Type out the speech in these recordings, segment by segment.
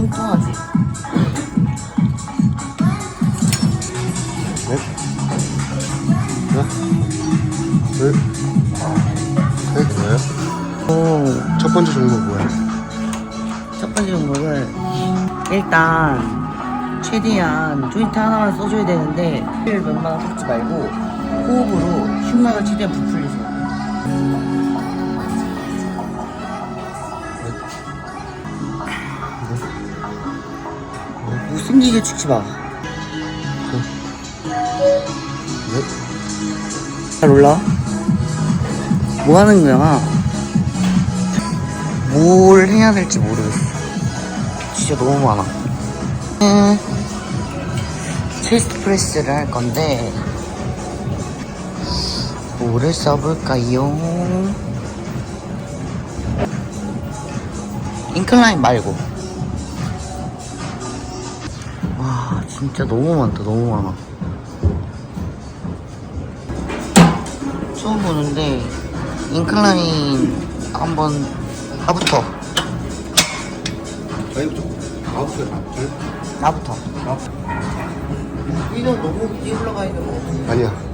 뚱뚱하지? 넷 하나 둘셋 뭐예요? 첫 번째 종목 뭐야? 첫 번째 종목은 일단 최대한 조인트 하나만 써줘야 되는데 힐 웬만하면 섞지 말고 호흡으로 흉막을 최대한 부풀리세요 못생기게 죽지 마. 잘 올라. 뭐 하는 거야? 뭘 해야 될지 모르겠어. 진짜 너무 많아. 음, 체스트 프레스를 할 건데, 뭐를 써볼까요? 인클라인 말고. 와, 진짜 너무 많다, 너무 많아. 처음 보는데, 인클라인 한번 나부터 저희부터 아웃을 맞죠? 나부터 이거 너무 위에 올라가 있는 거 아니야.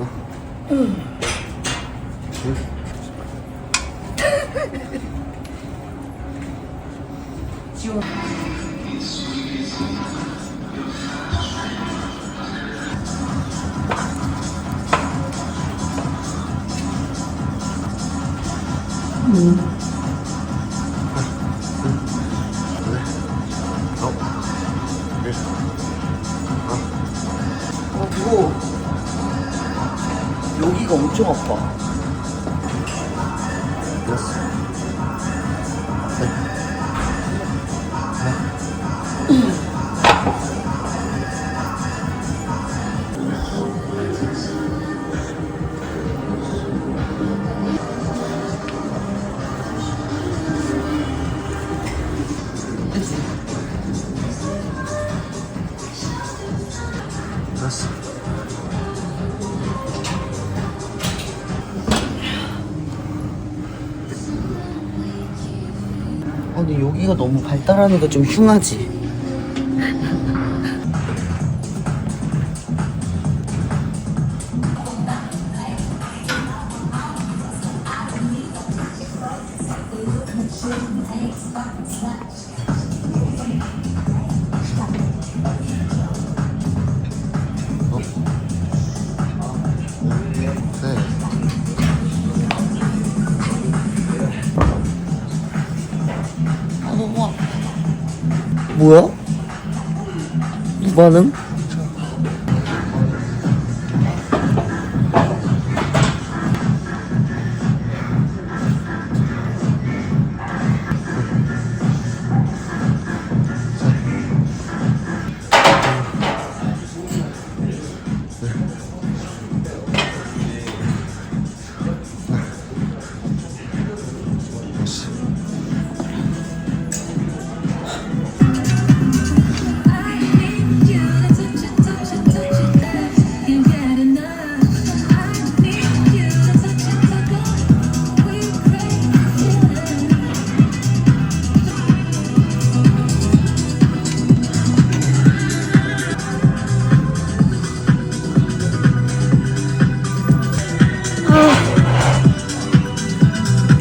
하나, 둘, 지워 아 엄청 아파. 여섯, 근데 여기가 너무 발달하니까 좀 흉하지 뭐야? 이 반응?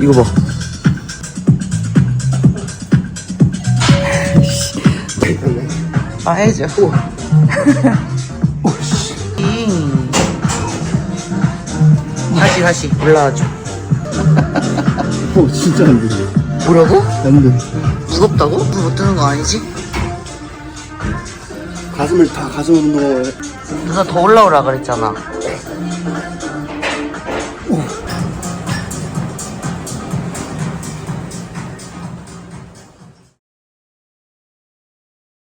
이거 봐. 아 해줘. 음. 다시 다시 올라와줘. 어, 진짜 안 돼. 뭐라고? 안 돼. 무겁다고? 불못 뜨는 거 아니지? 가슴을 다 가슴 운동을 누가 더 올라오라 그랬잖아.